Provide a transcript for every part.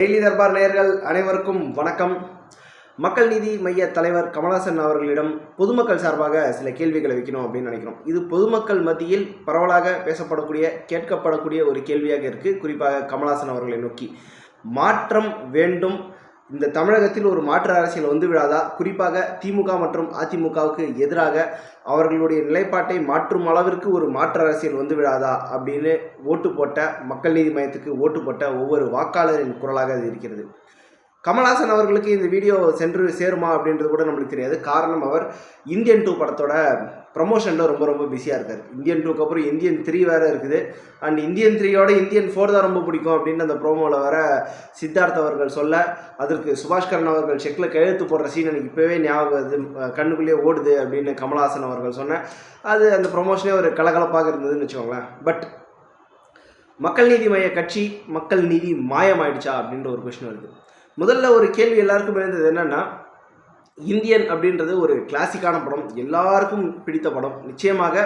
Daily Darbar நேயர்கள் அனைவருக்கும் வணக்கம். மக்கள் நீதி மைய தலைவர் கமலாசன் அவர்களிடம் பொதுமக்கள் சார்பாக சில கேள்விகளை வைக்கணும் அப்படின்னு நினைக்கிறோம். இது பொதுமக்கள் மத்தியில் பரவலாக பேசப்படக்கூடிய கேட்கப்படக்கூடிய ஒரு கேள்வியாக இருக்குது குறிப்பாக கமலாசன் அவர்களை நோக்கி. மாற்றம் வேண்டும் இந்த தமிழகத்தில் ஒரு மாற்று அரசியல் வந்துவிடாதா குறிப்பாக திமுக மற்றும் அதிமுகவுக்கு எதிராக அவர்களுடைய நிலைப்பாட்டை மாற்றும் அளவிற்கு ஒரு மாற்று அரசியல் வந்து விடாதா? அப்படின்னு ஓட்டு போட்ட மக்கள் நீதி மையத்துக்கு ஓட்டு போட்ட ஒவ்வொரு வாக்காளரின் குரலாக அது இருக்கிறது. கமல்ஹாசன் அவர்களுக்கு இந்த வீடியோ சென்று சேருமா அப்படின்றது கூட நம்மளுக்கு தெரியாது. காரணம் அவர் இந்தியன் டூ படத்தோட ப்ரமோஷனில் ரொம்ப ரொம்ப பிஸியாக இருக்கார். இந்தியன் டூக்கு அப்புறம் இந்தியன் த்ரீ வேறு இருக்குது. அண்ட் இந்தியன் த்ரீயோட இந்தியன் ஃபோர் தான் ரொம்ப பிடிக்கும் அப்படின்னு அந்த ப்ரோமோவில் வர சித்தார்த் அவர்கள் சொல்ல அதற்கு சுபாஷ்கரன் அவர்கள் செக்கில் கையெழுத்து போடுற சீன் எனக்கு இப்போவே ஞாபகம் அது கண்ணுக்குள்ளேயே ஓடுது அப்படின்னு கமல்ஹாசன் அவர்கள் சொன்ன அது அந்த ப்ரொமோஷனே ஒரு கலகலப்பாக இருந்ததுன்னு வச்சுக்கோங்களேன். பட் மக்கள் நீதி மைய கட்சி மக்கள் நீதி மாயமாயிடுச்சா அப்படின்ற ஒரு கொஷின் வருது. முதல்ல ஒரு கேள்வி எல்லாருக்கும் இருந்தது என்னன்னா இந்தியன் அப்படின்றது ஒரு கிளாசிக்கான படம். எல்லாருக்கும் பிடித்த படம். நிச்சயமாக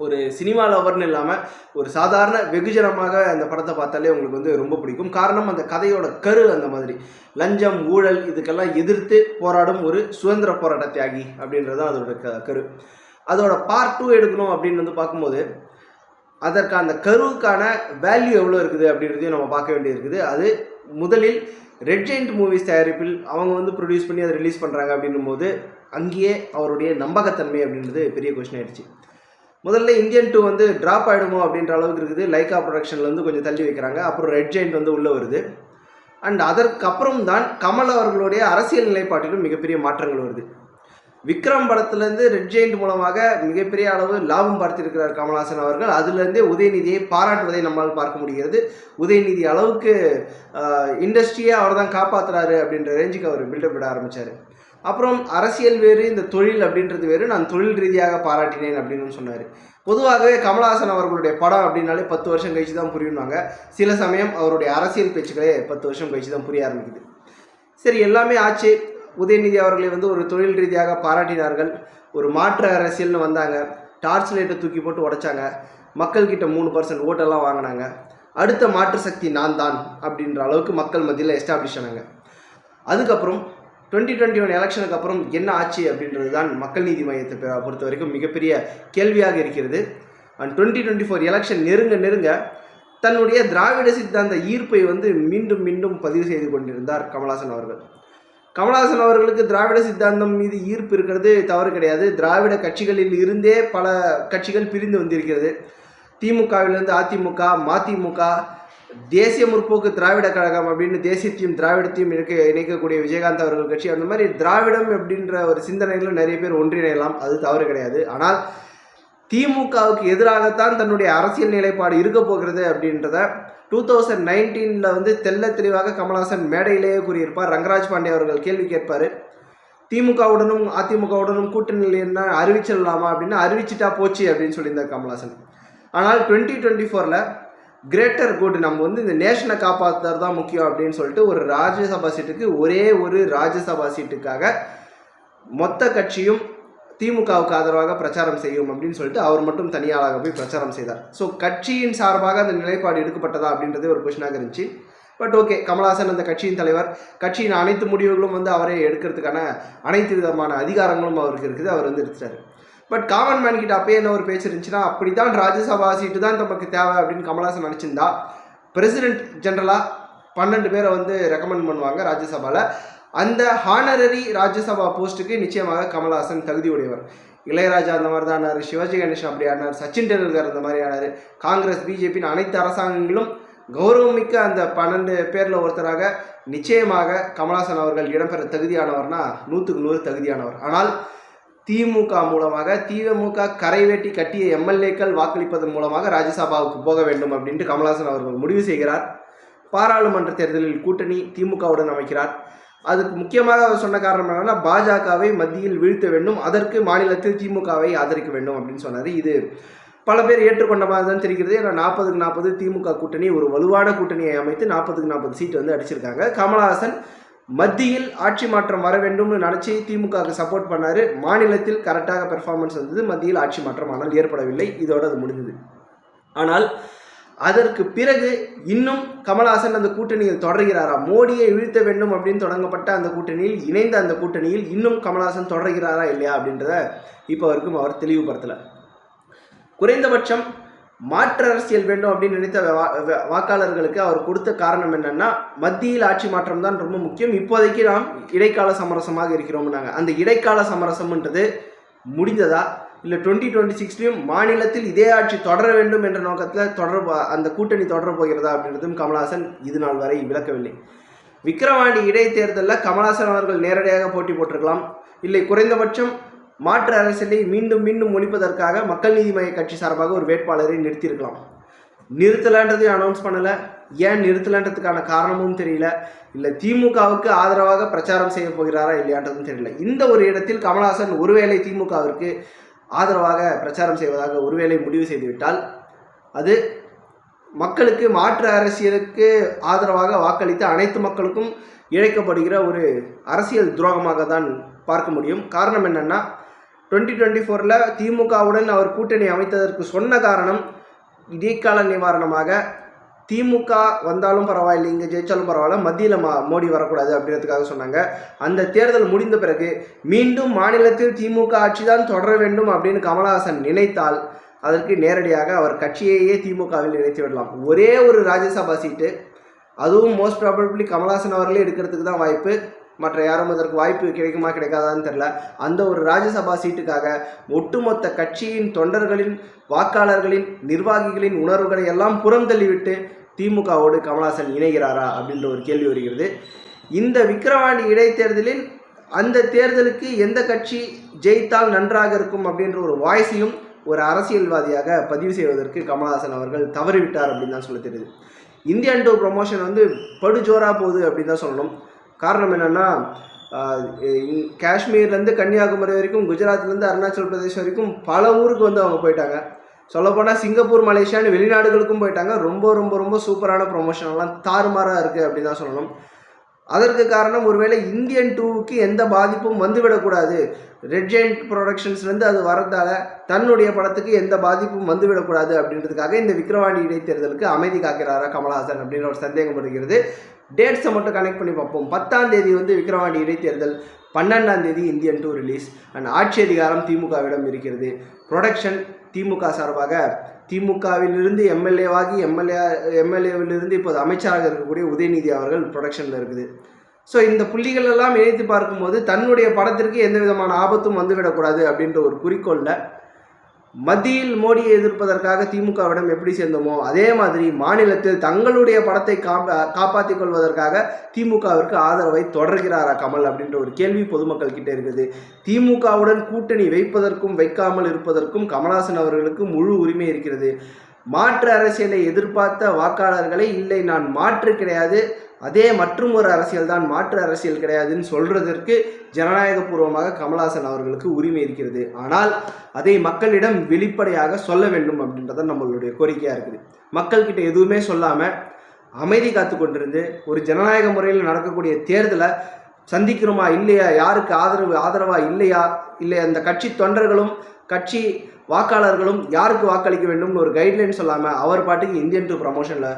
ஒரு சினிமா லவர்னு இல்லாமல் ஒரு சாதாரண வெகுஜனமாக அந்த படத்தை பார்த்தாலே உங்களுக்கு வந்து ரொம்ப பிடிக்கும். காரணம் அந்த கதையோட கரு அந்த மாதிரி. லஞ்சம் ஊழல் இதுக்கெல்லாம் எதிர்த்து போராடும் ஒரு சுதந்திர போராட்ட தியாகி அப்படின்றது தான் அதோட க கரு. அதோட பார்ட் டூ எடுக்கணும் அப்படின்னு வந்து பார்க்கும்போது அதற்கு அந்த கருவுக்கான வேல்யூ எவ்வளோ இருக்குது அப்படின்றதையும் நம்ம பார்க்க வேண்டியிருக்குது. அது முதலில் ரெட் ஜெயிண்ட் மூவிஸ் தயாரிப்பில் அவங்க வந்து ப்ரொடியூஸ் பண்ணி அதை ரிலீஸ் பண்ணுறாங்க அப்படின்னும் போது அங்கேயே அவருடைய நம்பகத்தன்மை அப்படின்றது பெரிய கொஷின் ஆயிடுச்சு. முதல்ல இந்தியன் டூ வந்து ட்ராப் ஆகிடுமோ அப்படின்ற அளவுக்கு இருக்குது. லைக்கா ப்ரொடக்ஷனில் வந்து கொஞ்சம் தள்ளி வைக்கிறாங்க. அப்புறம் ரெட் ஜெயிண்ட் வந்து உள்ளே வருது. அண்ட் அதற்கப்புறம் தான் கமல் அவர்களுடைய அரசியல் நிலைப்பாட்டிலும் மிகப்பெரிய மாற்றங்கள் வருது. விக்ரம் படத்துலேருந்து ரெட் ஜெயிண்ட் மூலமாக மிகப்பெரிய அளவு லாபம் பார்த்திருக்கிறார் கமல்ஹாசன் அவர்கள். அதுலேருந்தே உதயநிதியை பாராட்டுவதை நம்மால் பார்க்க முடிகிறது. உதயநிதி அளவுக்கு இண்டஸ்ட்ரியை அவர் தான் காப்பாற்றுறாரு அப்படின்ற ரேஞ்சுக்கு அவர் பில்டப் விட ஆரம்பித்தார் அப்புறம் அரசியல் வேறு இந்த தொழில் அப்படின்றது வேறு. நான் தொழில் ரீதியாக பாராட்டினேன் அப்படின்னு சொன்னார். பொதுவாகவே கமல்ஹாசன் அவர்களுடைய படம் அப்படின்னாலே பத்து வருஷம் கழிச்சு தான் புரியுனாங்க சில சமயம் அவருடைய அரசியல் பேச்சுக்களே பத்து வருஷம் கழிச்சு தான் புரிய ஆரம்பிக்குது. சரி எல்லாமே ஆச்சு. உதயநிதி அவர்களை வந்து ஒரு தொழில் ரீதியாக பாராட்டினார்கள். ஒரு மாற்று அரசியல்னு வந்தாங்க. டார்ச் லைட்டை தூக்கி போட்டு உடைச்சாங்க. மக்கள்கிட்ட மூணு பர்சன்ட் ஓட்டெல்லாம் வாங்கினாங்க. அடுத்த மாற்று சக்தி நான் தான் அப்படின்ற அளவுக்கு மக்கள் மத்தியில் எஸ்டாப்ளிஷ் ஆனாங்க. அதுக்கப்புறம் டுவெண்ட்டி டுவெண்ட்டி ஒன் எலெக்ஷனுக்கு அப்புறம் என்ன ஆச்சு அப்படின்றது தான் மக்கள் நீதி மையத்தை பொறுத்த வரைக்கும் மிகப்பெரிய கேள்வியாக இருக்கிறது. And twenty twenty four election நெருங்க நெருங்க தன்னுடைய திராவிட சித்தாந்த ஈர்ப்பை வந்து மீண்டும் மீண்டும் பதிவு செய்து கொண்டிருந்தார் கமலாசன் அவர்கள். கமல்ஹாசன் அவர்களுக்கு திராவிட சித்தாந்தம் மீது ஈர்ப்பு இருக்கிறது தவறு கிடையாது. திராவிட கட்சிகளில் இருந்தே பல கட்சிகள் பிரிந்து வந்திருக்கிறது. திமுகவிலிருந்து அதிமுக மதிமுக தேசிய முற்போக்கு திராவிட கழகம் அப்படின்னு தேசியத்தையும் திராவிடத்தையும் இணைக்க இணைக்கக்கூடிய விஜயகாந்த் அவர்கள் கட்சி. அந்த மாதிரி திராவிடம் அப்படின்ற ஒரு சிந்தனைகளும் நிறைய பேர் ஒன்றிணையலாம். அது தவறு கிடையாது. ஆனால் திமுகவுக்கு எதிராகத்தான் தன்னுடைய அரசியல் நிலைப்பாடு இருக்க போகிறது அப்படின்றத டூ தௌசண்ட் நைன்டீனில் வந்து தெள்ள தெளிவாக கமல்ஹாசன் மேடையிலேயே கூறியிருப்பார். ரங்கராஜ் பாண்டே அவர்கள் கேள்வி கேட்பார். திமுகவுடனும் அதிமுகவுடனும் கூட்டணியில் என்ன அறிவிச்சிடலாமா அப்படின்னு அறிவிச்சிட்டா போச்சு அப்படின்னு சொல்லியிருந்தார் கமல்ஹாசன். ஆனால் டுவெண்ட்டி டுவெண்ட்டி ஃபோரில் கிரேட்டர் குட் நம்ம வந்து இந்த நேஷனை காப்பாற்றுறது தான் முக்கியம் அப்படின்னு சொல்லிட்டு ஒரு ராஜ்யசபா சீட்டுக்கு ஒரே ஒரு ராஜ்யசபா சீட்டுக்காக மொத்த கட்சியும் திமுகவுக்கு ஆதரவாக பிரச்சாரம் செய்யும் அப்படின்னு சொல்லிட்டு அவர் மட்டும் தனியாளாக போய் பிரச்சாரம் செய்தார். ஸோ கட்சியின் சார்பாக அந்த நிலைப்பாடு எடுக்கப்பட்டதா அப்படின்றதே ஒரு கொஷினாக இருந்துச்சு. பட் ஓகே கமல்ஹாசன் அந்த கட்சியின் தலைவர் கட்சியின் அனைத்து முடிவுகளும் வந்து அவரே எடுக்கிறதுக்கான அனைத்து விதமான அதிகாரங்களும் அவருக்கு இருக்குது அவர் வந்து எடுத்துட்டார். பட் காமன் மேன் கிட்ட அப்பயே என்ன ஒரு பேச்சு இருந்துச்சுன்னா அப்படி தான் ராஜ்யசபா சீட்டு தான் நமக்கு தேவை அப்படின்னு கமல்ஹாசன் நினச்சிருந்தா பிரசிடென்ட் ஜென்ரலாக பன்னெண்டு பேரை வந்து ரெக்கமெண்ட் பண்ணுவாங்க ராஜ்யசபாவில் அந்த ஹானரரி ராஜ்யசபா போஸ்ட்டுக்கு நிச்சயமாக கமல்ஹாசன் தகுதி உடையவர் இளையராஜா அந்த மாதிரி தான் ஆனார் சிவாஜி கணேஷ் அப்படி ஆனார் சச்சின் டெண்டுல்கர் அந்த மாதிரி ஆனார். காங்கிரஸ் பிஜேபின்னு அனைத்து அரசாங்கங்களும் கௌரவமிக்க அந்த பன்னெண்டு பேரில் ஒருத்தராக நிச்சயமாக கமல்ஹாசன் அவர்கள் இடம்பெற தகுதியானவர்னா நூற்றுக்கு நூறு தகுதியானவர். ஆனால் திமுக மூலமாக திமுக கரைவேட்டி கட்டிய எம்எல்ஏக்கள் வாக்களிப்பதன் மூலமாக ராஜ்யசபாவுக்கு போக வேண்டும் அப்படின்ட்டு கமல்ஹாசன் அவர்கள் முடிவு செய்கிறார். பாராளுமன்ற தேர்தலில் கூட்டணி திமுகவுடன் அமைக்கிறார். அதுக்கு முக்கியமாக அவர் சொன்ன காரணம் என்னன்னா பாஜகவை மத்தியில் வீழ்த்த வேண்டும் அதற்கு மாநிலத்தில் திமுகவை ஆதரிக்க வேண்டும் அப்படின்னு சொன்னார். இது பல பேர் ஏற்றுக்கொண்ட மாதிரி தான் தெரிகிறது. ஏன்னா நாற்பதுக்கு நாற்பது திமுக கூட்டணி ஒரு வலுவான கூட்டணியை அமைத்து நாற்பதுக்கு நாற்பது சீட் வந்து அடிச்சிருக்காங்க. கமலஹாசன் மத்தியில் ஆட்சி மாற்றம் வர வேண்டும்னு நினச்சி திமுகவுக்கு சப்போர்ட் பண்ணார். மாநிலத்தில் கரெக்டாக பெர்ஃபார்மன்ஸ் வந்தது. மத்தியில் ஆட்சி மாற்றம் ஆனால் ஏற்படவில்லை. இதோடு அது முடிந்தது ஆனால் அதற்கு பிறகு இன்னும் கமல்ஹாசன் அந்த கூட்டணியில் தொடர்கிறாரா? மோடியை வீழ்த்த வேண்டும் அப்படின்னு தொடங்கப்பட்ட அந்த கூட்டணியில் இணைந்த அந்த கூட்டணியில் இன்னும் கமல்ஹாசன் தொடர்கிறாரா இல்லையா அப்படின்றத இப்போ வரைக்கும் அவர் தெளிவுபடுத்தலை. குறைந்தபட்சம் மாற்று அரசியல் வேண்டும் அப்படின்னு நினைத்த வா- வாக்காளர்களுக்கு அவர் கொடுத்த காரணம் என்னன்னா மத்தியில் ஆட்சி மாற்றம் தான் ரொம்ப முக்கியம். இப்போதைக்கு நாம் இடைக்கால சமரசமாக இருக்கிறோம்னாங்க. அந்த இடைக்கால சமரசம்ன்றது முடிந்ததா? இல்லை டுவெண்ட்டி டுவெண்ட்டி சிக்ஸ்லையும் மாநிலத்தில் இதே ஆட்சி தொடர வேண்டும் என்ற நோக்கத்தில் தொடர் அந்த கூட்டணி தொடர போகிறதா அப்படின்றதும் கமல்ஹாசன் இது நாள் வரை விளக்கவில்லை. விக்கிரவாண்டி இடைத்தேர்தலில் கமல்ஹாசன் அவர்கள் நேரடியாக போட்டி போட்டிருக்கலாம். இல்லை குறைந்தபட்சம் மாற்று அரசியலை மீண்டும் மீண்டும் ஒழிப்பதற்காக மக்கள் நீதி மய்ய கட்சி சார்பாக ஒரு வேட்பாளரை நிறுத்தியிருக்கலாம். நிறுத்தலான்றதையும் அனௌன்ஸ் பண்ணலை. ஏன் நிறுத்தலான்றதுக்கான காரணமும் தெரியல. இல்லை திமுகவுக்கு ஆதரவாக பிரச்சாரம் செய்ய போகிறாரா இல்லையான்றதும் தெரியல. இந்த ஒரு இடத்தில் கமல்ஹாசன் ஒருவேளை திமுகவிற்கு ஆதரவாக பிரச்சாரம் செய்வதாக ஒருவேளை முடிவு செய்துவிட்டால் அது மக்களுக்கு மாற்று அரசியலுக்கு ஆதரவாக வாக்களித்த அனைத்து மக்களுக்கும் இழைக்கப்படுகிற ஒரு அரசியல் துரோகமாக தான் பார்க்க முடியும். காரணம் என்னென்னா டுவெண்ட்டி டுவெண்ட்டி ஃபோரில் திமுகவுடன் அவர் கூட்டணி அமைத்ததற்கு சொன்ன காரணம் இடைக்கால நிவாரணமாக திமுக வந்தாலும் பரவாயில்லை இங்கே ஜெயிச்சாலும் பரவாயில்ல மத்தியில் மா மோடி வரக்கூடாது அப்படின்றதுக்காக சொன்னாங்க. அந்த தேர்தல் முடிந்த பிறகு மீண்டும் மாநிலத்தில் திமுக ஆட்சி தான் தொடர வேண்டும் அப்படின்னு கமலஹாசன் நினைத்தால் அதற்கு நேரடியாக அவர் கட்சியையே திமுகவில் இணைத்து விடலாம். ஒரே ஒரு ராஜ்யசபா சீட்டு அதுவும் மோஸ்ட் ப்ராபபிளி கமலஹாசன் அவர்களே எடுக்கிறதுக்கு தான் வாய்ப்பு. மற்ற யாரும் அதற்கு வாய்ப்பு கிடைக்குமா கிடைக்காதான்னு தெரில அந்த ஒரு ராஜ்யசபா சீட்டுக்காக ஒட்டுமொத்த கட்சியின் தொண்டர்களின் வாக்காளர்களின் நிர்வாகிகளின் உணர்வுகளை எல்லாம் புறம் தள்ளிவிட்டு திமுகவோடு கமலஹாசன் இணைகிறாரா அப்படின்ற ஒரு கேள்வி வருகிறது. இந்த விக்கிரவாண்டி இடைத்தேர்தலில் அந்த தேர்தலுக்கு எந்த கட்சி ஜெயித்தால் நன்றாக இருக்கும் அப்படின்ற ஒரு வாய்ஸையும் ஒரு அரசியல்வாதியாக பதிவு செய்வதற்கு கமலஹாசன் அவர்கள் தவறிவிட்டார் அப்படின்னு தான் சொல்ல தெரியுது. இந்தியன் டூ ப்ரொமோஷன் வந்து படுஜோராக போகுது அப்படின்னு தான் சொல்லணும். காரணம் என்னென்னா காஷ்மீர்லேருந்து கன்னியாகுமரி வரைக்கும் குஜராத்லேருந்து அருணாச்சல் பிரதேஷ் வரைக்கும் பல ஊருக்கு வந்து அவங்க போயிட்டாங்க. சொல்லப்போனால் சிங்கப்பூர் மலேசியான்னு வெளிநாடுகளுக்கும் போயிட்டாங்க. ரொம்ப ரொம்ப ரொம்ப சூப்பரான ப்ரொமோஷன் எல்லாம் தாறுமாறாக இருக்குது அப்படின்னு தான் சொல்லணும். அதற்கு காரணம் ஒருவேளை இந்தியன் டூவுக்கு எந்த பாதிப்பும் வந்துவிடக்கூடாது. ரெட் ஜெயிண்ட் ப்ரொடக்ஷன்ஸ்லேருந்து அது வரதால தன்னுடைய படத்துக்கு எந்த பாதிப்பும் வந்துவிடக்கூடாது அப்படின்றதுக்காக இந்த விக்ரவாணி இடைத்தேர்தலுக்கு அமைதி காக்கிறாரா கமலஹாசன் அப்படின்ற ஒரு சந்தேகம் வருகிறது. டேட்ஸை மட்டும் கனெக்ட் பண்ணி பார்ப்போம். பத்தாம் தேதி வந்து விக்ரவாண்டி இடைத்தேர்தல். பன்னெண்டாம் தேதி இந்தியன் டூ ரிலீஸ் அண்ட் ஆட்சி அதிகாரம் திமுகவிடம் இருக்கிறது. ப்ரொடக்ஷன் திமுக சார்பாக திமுகவிலிருந்து எம்எல்ஏவாகி எம்எல்ஏ எம்எல்ஏவிலிருந்து இப்போது அமைச்சராக இருக்கக்கூடிய உதயநிதி அவர்கள் ப்ரொடக்ஷனில் இருக்குது. ஸோ இந்த புள்ளிகள் எல்லாம் இணைத்து பார்க்கும்போது தன்னுடைய படத்திற்கு எந்த விதமான ஆபத்தும் வந்துவிடக்கூடாது அப்படின்ற ஒரு குறிக்கோளில் மத்தியில் மோடியை எதிர்ப்பதற்காக திமுகவிடம் எப்படி சேர்ந்தோமோ அதே மாதிரி மாநிலத்தில் தங்களுடைய படத்தை காப்பா காப்பாற்றிக் கொள்வதற்காக திமுகவிற்கு ஆதரவை தொடர்கிறாரா கமல் அப்படின்ற ஒரு கேள்வி பொதுமக்கள் கிட்டே இருக்குது. திமுகவுடன் கூட்டணி வைப்பதற்கும் வைக்காமல் இருப்பதற்கும் கமல்ஹாசன் அவர்களுக்கு முழு உரிமை இருக்கிறது. மாற்று அரசியலை எதிர்பார்த்த வாக்காளர்களை இல்லை நான் மாற்று கிடையாது. அதே மற்றும் ஒரு அரசியல் தான் மாற்று அரசியல் கிடையாதுன்னு சொல்றதற்கு ஜனநாயகபூர்வமாக கமல்ஹாசன் அவர்களுக்கு உரிமை இருக்கிறது. ஆனால் அதை மக்களிடம் வெளிப்படையாக சொல்ல வேண்டும் அப்படின்றத நம்மளுடைய கோரிக்கையாக இருக்குது. மக்கள்கிட்ட எதுவுமே சொல்லாமல் அமைதி காத்து கொண்டிருந்து ஒரு ஜனநாயக முறையில் நடக்கக்கூடிய தேர்தலை சந்திக்கிறோமா இல்லையா? யாருக்கு ஆதரவு ஆதரவா இல்லையா? இல்லை அந்த கட்சி தொண்டர்களும் கட்சி வாக்காளர்களும் யாருக்கு வாக்களிக்க வேண்டும்னு ஒரு கைட்லைன் சொல்லாமல் அவர் பாட்டுக்கு இந்தியன் டூ ப்ரமோஷனில்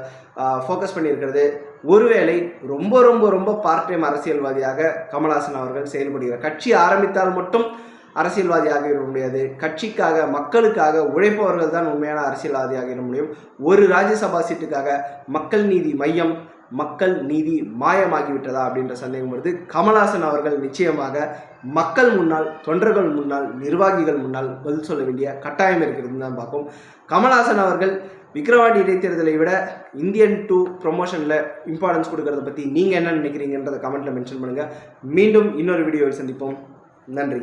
ஃபோக்கஸ் பண்ணியிருக்கிறது. ஒருவேளை ரொம்ப ரொம்ப ரொம்ப பார்ட் டைம் அரசியல்வாதியாக கமல்ஹாசன் அவர்கள் செயல்படுகிறார் கட்சி ஆரம்பித்தால் மட்டும் அரசியல்வாதியாக இருக்க முடியாது. கட்சிக்காக மக்களுக்காக உழைப்பவர்கள் தான் உண்மையான அரசியல்வாதியாக இருக்க முடியும். ஒரு ராஜ்யசபா சீட்டுக்காக மக்கள் நீதி மையம் மக்கள் நீதி மாயமாகிவிட்டதா அப்படின்ற சந்தேகம் வருது. கமல்ஹாசன் அவர்கள் நிச்சயமாக மக்கள் முன்னால் தொண்டர்கள் முன்னால் நிர்வாகிகள் முன்னால் பதில் சொல்ல வேண்டிய கட்டாயம் இருக்கிறதுன்னு தான் பார்ப்போம். கமல்ஹாசன் அவர்கள் விக்ரவாண்டி இடைத்தேர்தலை விட இந்தியன் டூ ப்ரொமோஷனில் இம்பார்ட்டன்ஸ் கொடுக்கறத பற்றி நீங்கள் என்ன நினைக்கிறீங்கன்றதை கமெண்ட்டில் மென்ஷன் பண்ணுங்கள் மீண்டும் இன்னொரு வீடியோவில் சந்திப்போம். நன்றி.